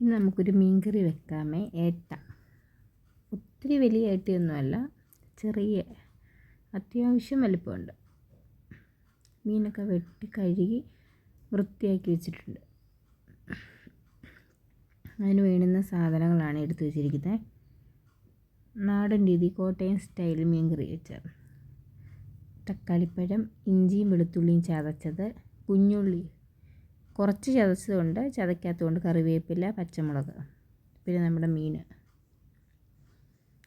ഇന്ന് നമുക്കൊരു മീൻകറി വെക്കാമേ ഏട്ട. ഒത്തിരി വലിയ ഏട്ടയൊന്നുമല്ല ചെറിയ അത്യാവശ്യം വലിപ്പമുണ്ട്. മീനൊക്കെ വെട്ടി കഴുകി വൃത്തിയാക്കി വെച്ചിട്ടുണ്ട്. അതിന് വേണ്ടുന്ന സാധനങ്ങളാണ് എടുത്തു വെച്ചിരിക്കുന്നത്. നാടൻ രീതി കോട്ടയം സ്റ്റൈൽ മീൻകറി വെച്ചത് തക്കാളിപ്പഴം ഇഞ്ചിയും വെളുത്തുള്ളിയും ചതച്ചത് കുഞ്ഞുള്ളി കുറച്ച് ചതച്ചതുകൊണ്ട് ചതയ്ക്കാത്തതുകൊണ്ട് കറിവേപ്പില പച്ചമുളക് പിന്നെ നമ്മുടെ മീൻ.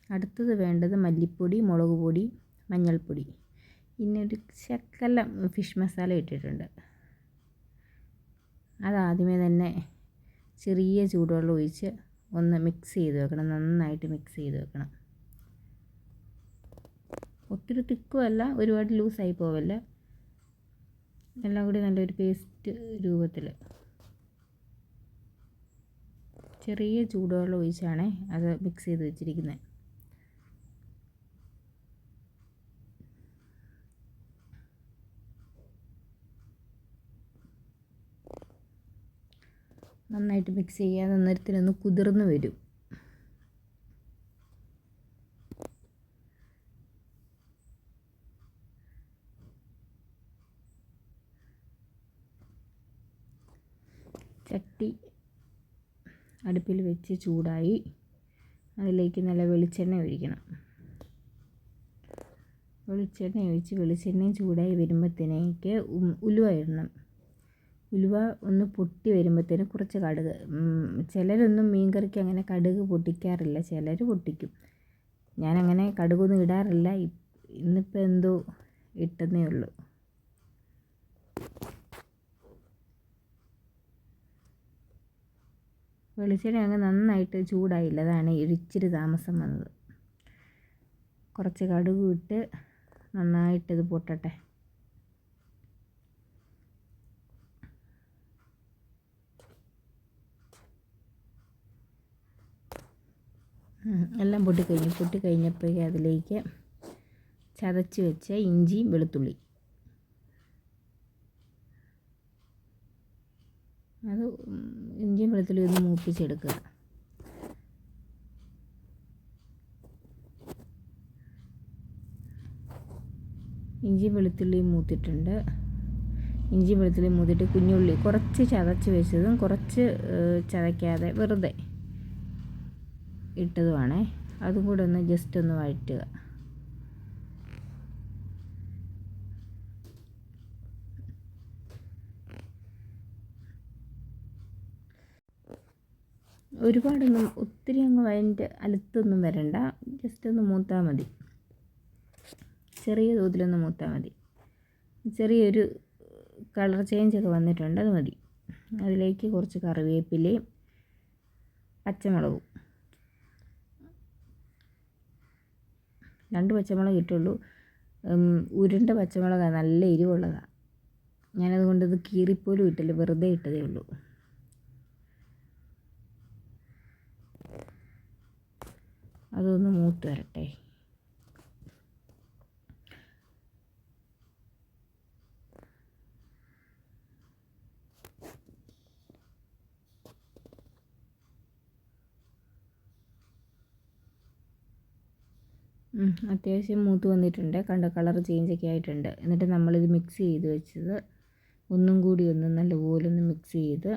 അടുത്തത് വേണ്ടത് മല്ലിപ്പൊടി മുളക് പൊടി മഞ്ഞൾപ്പൊടി. പിന്നെ ഒരു ശക്കലം ഫിഷ് മസാല ഇട്ടിട്ടുണ്ട്. അതാദ്യമേ തന്നെ ചെറിയ ചൂടുവെള്ളം ഒഴിച്ച് ഒന്ന് മിക്സ് ചെയ്ത് വെക്കണം. നന്നായിട്ട് മിക്സ് ചെയ്ത് വെക്കണം. ഒത്തിരി തിക്കുമല്ല ഒരുപാട് ലൂസായി പോവല്ല. എല്ലാം കൂടി നല്ലൊരു പേസ്റ്റ് രൂപത്തിൽ ചെറിയ ചൂടുവെള്ളം ഒഴിച്ചാണ് അത് മിക്സ് ചെയ്ത് വെച്ചിരിക്കുന്നത് നന്നായിട്ട് മിക്സ് ചെയ്യാതെ അന്നേരത്തിനൊന്ന് കുതിർന്ന് വരും. ചട്ടി അടുപ്പിൽ വെച്ച് ചൂടായി അതിലേക്ക് നല്ല വെളിച്ചെണ്ണ ഒഴിക്കണം. വെളിച്ചെണ്ണ ഒഴിച്ച് വെളിച്ചെണ്ണയും ചൂടായി വരുമ്പോഴത്തേക്ക് ഉലുവ ഇടണം. ഉലുവ ഒന്ന് പൊട്ടി വരുമ്പോഴത്തേന് കുറച്ച് കടുക്. ചിലരൊന്നും മീൻ കറിക്ക് അങ്ങനെ കടുക് പൊട്ടിക്കാറില്ല. ചിലർ പൊട്ടിക്കും. ഞാനങ്ങനെ കടുകൊന്നും ഇടാറില്ല. ഇന്നിപ്പോൾ എന്തോ ഇട്ടെന്നേ ഉള്ളൂ. വെളിച്ചെണ്ണ അങ്ങ് നന്നായിട്ട് ചൂടായില്ല അതാണ് താമസം വന്നത്. കുറച്ച് കടുക് ഇട്ട് നന്നായിട്ടിത് പൊട്ടട്ടെ. എല്ലാം പൊട്ടിക്കഴിഞ്ഞു പൊട്ടിക്കഴിഞ്ഞപ്പോഴേ അതിലേക്ക് ചതച്ച് വെച്ച ഇഞ്ചിയും വെളുത്തുള്ളി. അത് ഇഞ്ചിയും വെളുത്തുള്ളി ഒന്ന് മൂപ്പിച്ചെടുക്കുക. ഇഞ്ചി വെളുത്തുള്ളി മൂത്തിട്ടുണ്ട്. ഇഞ്ചി വെളുത്തുള്ളി മൂത്തിട്ട് കുഞ്ഞുള്ളി കുറച്ച് ചതച്ച് വെച്ചതും കുറച്ച് ചതയ്ക്കാതെ വെറുതെ ഇട്ടതുമാണേ അതും കൂടെ ഒന്ന് ജസ്റ്റ് ഒന്ന് വഴറ്റുക. ഒരുപാടൊന്നും ഒത്തിരി അങ്ങ് അതിന്റെ അലുത്തൊന്നും വരണ്ട. ജസ്റ്റ് ഒന്ന് മൂത്താൽ മതി. ചെറിയ തോതിലൊന്ന് മൂത്താൽ മതി. ചെറിയൊരു കളർ ചേഞ്ചൊക്കെ വന്നിട്ടുണ്ട് അത് മതി. അതിലേക്ക് കുറച്ച് കറിവേപ്പിലയും പച്ചമുളകും. രണ്ട് പച്ചമുളക് ഇട്ടുള്ളൂ. ഉരുണ്ട പച്ചമുളകാണ് നല്ല എരിവുള്ളതാണ് ഞാനതുകൊണ്ട് ഇത് കീറിപ്പോലും ഇട്ടില്ല വെറുതെ ഇട്ടതേ ഉള്ളൂ. അതൊന്ന് മൂത്ത് വരട്ടെ. അത്യാവശ്യം മൂത്ത് വന്നിട്ടുണ്ട്. കണ്ട കളർ ചേഞ്ചൊക്കെ ആയിട്ടുണ്ട്. എന്നിട്ട് നമ്മളിത് മിക്സ് ചെയ്ത് വെച്ചത് ഒന്നും കൂടി ഒന്ന് നല്ലപോലെ ഒന്ന് മിക്സ് ചെയ്ത്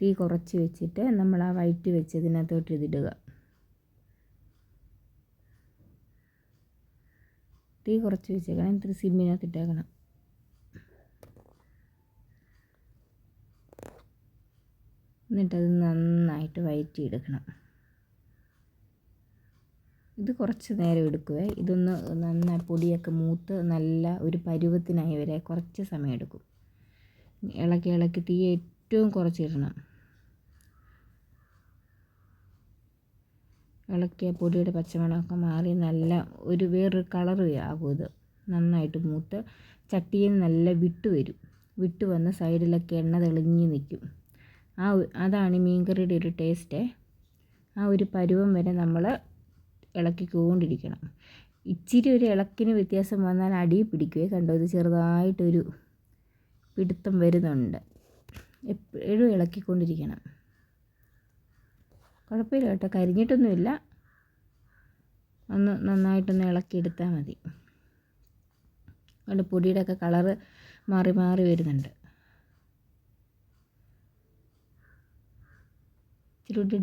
തീ കുറച്ച് വെച്ചിട്ട് നമ്മൾ ആ വയറ്റി വെച്ചതിനകത്തോട്ട് ഇതിടുക. തീ കുറച്ച് വെച്ചേക്കണം. എന്നിട്ട് സിമ്മിനകത്ത് ഇട്ടേക്കണം. എന്നിട്ടത് നന്നായിട്ട് വയറ്റിയെടുക്കണം. ഇത് കുറച്ച് നേരം എടുക്കുവേ. ഇതൊന്ന് നന്നായി പൊടിയൊക്കെ മൂത്ത് നല്ല ഒരു പരുവത്തിനായി വരെ കുറച്ച് സമയം എടുക്കും. ഇളക്കി ഇളക്കി തീ ഏറ്റവും കുറച്ചിടണം ഇളക്കിയ പൊടിയുടെ പച്ചമണമൊക്കെ മാറി നല്ല ഒരു വേറൊരു കളർ ആകും ഇത്. നന്നായിട്ട് മൂത്ത് ചട്ടിയിൽ നല്ല വിട്ട് വരും. വിട്ട് വന്ന് സൈഡിലൊക്കെ എണ്ണ തെളിഞ്ഞ് നിൽക്കും. ആ അതാണ് മീൻ കറിയുടെ ഒരു ടേസ്റ്റ്. ആ ഒരു പരുവം വരെ നമ്മൾ ഇളക്കിക്കൊണ്ടിരിക്കണം. ഇച്ചിരി ഒരു ഇളക്കിന് വ്യത്യാസം വന്നാൽ അടി പിടിക്കുകയെ കണ്ടോ? ഇത് ചെറുതായിട്ടൊരു പിടുത്തം വരുന്നുണ്ട്. എപ്പോഴും ഇളക്കിക്കൊണ്ടിരിക്കണം. കുഴപ്പമില്ല കേട്ടോ. കരിഞ്ഞിട്ടൊന്നുമില്ല. ഒന്ന് നന്നായിട്ടൊന്ന് ഇളക്കിയെടുത്താൽ മതി. അതുകൊണ്ട് പൊടിയുടെ ഒക്കെ കളറ് മാറി മാറി വരുന്നുണ്ട്. ഇച്ചിരി കൂടി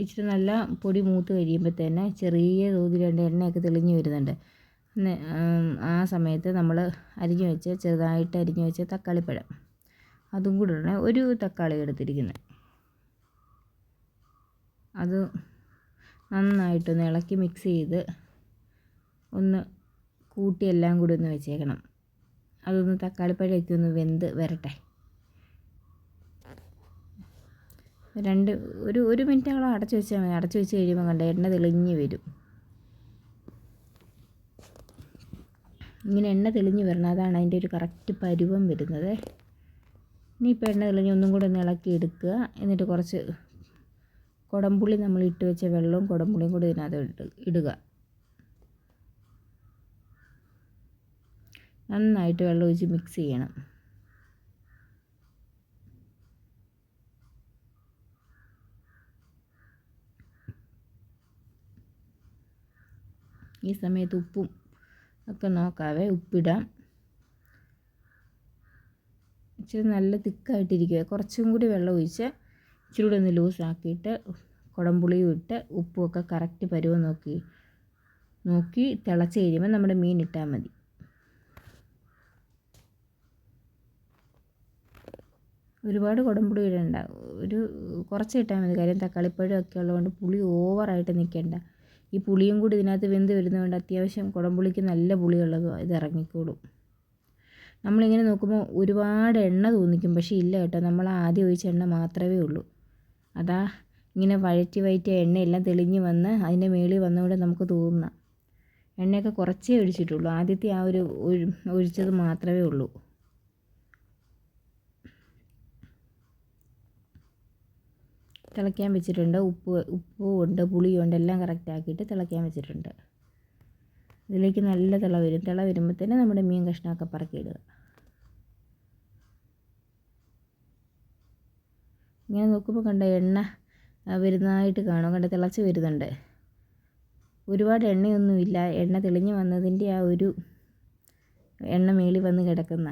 ഇച്ചിരി നല്ല പൊടി മൂത്ത് കഴിയുമ്പോൾ തന്നെ ചെറിയ തോതിൽ രണ്ട് എണ്ണയൊക്കെ തെളിഞ്ഞ് വരുന്നുണ്ട്. ആ സമയത്ത് നമ്മൾ അരിഞ്ഞു വെച്ച് ചെറുതായിട്ട് അരിഞ്ഞു വെച്ച തക്കാളിപ്പഴം. അതും കൂടെ ഇടണം ഒരു തക്കാളി എടുത്തിരിക്കുന്നത് അത് നന്നായിട്ടൊന്ന് ഇളക്കി മിക്സ് ചെയ്ത് ഒന്ന് കൂട്ടി എല്ലാം കൂടി ഒന്ന് വെച്ചേക്കണം. അതൊന്ന് തക്കാളിപ്പഴമൊക്കെ ഒന്ന് വെന്ത് വരട്ടെ. രണ്ട് ഒരു ഒരു മിനിറ്റോളം അടച്ചു വെച്ചാൽ മതി. അടച്ചു വെച്ച് കഴിയുമ്പോൾ കണ്ട എണ്ണ തെളിഞ്ഞ് വരും. ഇങ്ങനെ എണ്ണ തെളിഞ്ഞ് വരണം. അതാണ് അതിന്റെ ഒരു കറക്റ്റ് പരുവം വരുന്നത്. ഇനിയിപ്പോൾ എണ്ണ തെളിഞ്ഞ് ഒന്നും കൂടെ ഒന്ന് ഇളക്കി എടുക്കുക. എന്നിട്ട് കുറച്ച് കുടംപുളി നമ്മൾ ഇട്ട് വെച്ച വെള്ളവും കുടംപുളിയും കൂടി ഇതിനകത്ത് ഇടുക. നന്നായിട്ട് വെള്ളം ഒഴിച്ച് മിക്സ് ചെയ്യണം. ഈ സമയത്ത് ഉപ്പും ഒക്കെ നോക്കാവേ ഉപ്പിടാം. ഇച്ചിരി നല്ല തിക്കായിട്ടിരിക്കുക കുറച്ചും കൂടി വെള്ളം ഒഴിച്ച് ഇച്ചിരി കൂടി ഒന്ന് ലൂസാക്കിയിട്ട് കുടംപുളിയും ഇട്ട് ഉപ്പുമൊക്കെ കറക്റ്റ് പരുവം നോക്കി നോക്കി തിളച്ച് കഴിയുമ്പോൾ നമ്മുടെ മീൻ ഇട്ടാൽ മതി. ഒരുപാട് കുടംപുളി ഇടണ്ട. ഒരു കുറച്ച് ഇട്ടാൽ മതി. കാര്യം തക്കാളിപ്പഴം ഒക്കെ ഉള്ളതുകൊണ്ട് പുളി ഓവറായിട്ട് നിൽക്കണ്ട. ഈ പുളിയും കൂടി ഇതിനകത്ത് വെന്ത് വരുന്നതുകൊണ്ട് അത്യാവശ്യം കുടംപുളിക്ക് നല്ല പുളിയുള്ളത് ഇത് ഇറങ്ങിക്കോളും നമ്മളിങ്ങനെ നോക്കുമ്പോൾ ഒരുപാട് എണ്ണ തോന്നിക്കും പക്ഷേ ഇല്ല കേട്ടോ. നമ്മൾ ആദ്യം ഒഴിച്ച എണ്ണ മാത്രമേ ഉള്ളൂ. അതാ ഇങ്ങനെ വഴറ്റി വഴറ്റിയ എണ്ണയെല്ലാം തെളിഞ്ഞ് വന്ന് അതിന്റെ മേളിൽ വന്നുകൊണ്ട് നമുക്ക് തോന്നുന്ന. എണ്ണയൊക്കെ കുറച്ചേ ഒഴിച്ചിട്ടുള്ളൂ. ആദ്യത്തെ ആ ഒരു ഒഴിച്ചത് മാത്രമേ ഉള്ളൂ. തിളയ്ക്കാൻ വെച്ചിട്ടുണ്ട്. ഉപ്പ് ഉപ്പും ഉണ്ട് പുളിയും ഉണ്ട് എല്ലാം കറക്റ്റ് ആക്കിയിട്ട് തിളയ്ക്കാൻ വെച്ചിട്ടുണ്ട്. ഇതിലേക്ക് നല്ല തിള വരും. തിള വരുമ്പോഴത്തേന് നമ്മുടെ മീൻ കഷ്ണമൊക്കെ പറക്കിയിടുക. ഇങ്ങനെ നോക്കുമ്പോൾ കണ്ട എണ്ണ വരുന്നതായിട്ട് കാണും. കണ്ട തിളച്ച് വരുന്നുണ്ട്. ഒരുപാട് എണ്ണയൊന്നുമില്ല. എണ്ണ തെളിഞ്ഞ് വന്നതിന്റെ ആ ഒരു എണ്ണ മേളി വന്ന് കിടക്കുന്ന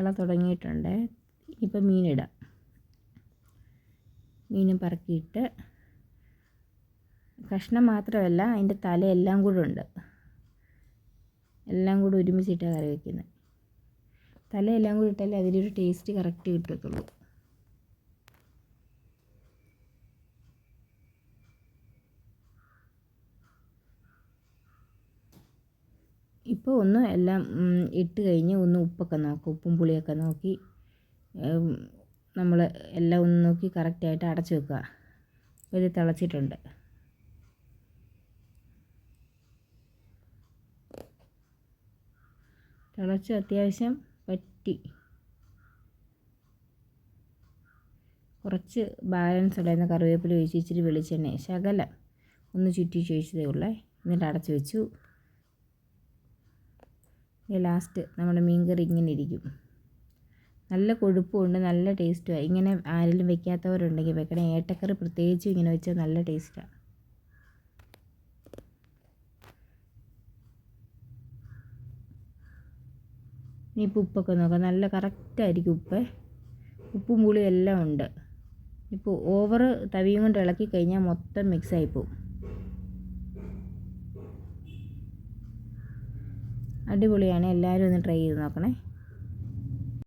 തിള തുടങ്ങിയിട്ടുണ്ട്. ഇപ്പം മീനിടാം. മീനും പറക്കിയിട്ട് കഷ്ണം മാത്രമല്ല അതിന്റെ തല എല്ലാം കൂടെ ഉണ്ട്. എല്ലാം കൂടെ ഒരുമിച്ചിട്ടാണ് കറി വയ്ക്കുന്നത് തല എല്ലാം കൂടി ഇട്ടാലേ അതിലൊരു ടേസ്റ്റ് കറക്റ്റ് കിട്ടത്തുള്ളൂ. ഇപ്പോൾ ഒന്ന് എല്ലാം ഇട്ട് കഴിഞ്ഞ് ഒന്ന് ഉപ്പൊക്കെ നോക്കും ഉപ്പും പുളിയൊക്കെ നോക്കി നമ്മൾ എല്ലാം ഒന്ന് നോക്കി കറക്റ്റായിട്ട് അടച്ചു വെക്കുക. ഇത് തിളച്ചിട്ടുണ്ട്. തിളച്ച് അത്യാവശ്യം പറ്റി കുറച്ച് ബാലൻസ് ഉണ്ടായിരുന്ന കറിവേപ്പില ഒഴിച്ച് ഇച്ചിരി വെളിച്ചെണ്ണ ശകലം ഒന്ന് ചുറ്റി ചോദിച്ചതേ ഉള്ളേ. എന്നിട്ട് അടച്ചു വെച്ചു. ലാസ്റ്റ് നമ്മുടെ മീൻ കറി ഇങ്ങനെ ഇരിക്കും. നല്ല കൊഴുപ്പുമുണ്ട് നല്ല ടേസ്റ്റുമാണ് ഇങ്ങനെ ആരെങ്കിലും വെക്കാത്തവരുണ്ടെങ്കിൽ വെക്കണേ. ഏട്ടക്കറി പ്രത്യേകിച്ചും ഇങ്ങനെ വെച്ചാൽ നല്ല ടേസ്റ്റാണ് ഇനിയിപ്പോൾ ഉപ്പൊക്കെ നോക്കാം. നല്ല കറക്റ്റായിരിക്കും ഉപ്പ്. ഉപ്പും പുളിയും എല്ലാം ഉണ്ട്. ഇപ്പോൾ ഓവർ തവിയും കൊണ്ട് ഇളക്കി കഴിഞ്ഞാൽ മൊത്തം മിക്സ് അടിപൊളിയാണ്. എല്ലാവരും ഒന്ന് ട്രൈ ചെയ്ത് നോക്കണേ.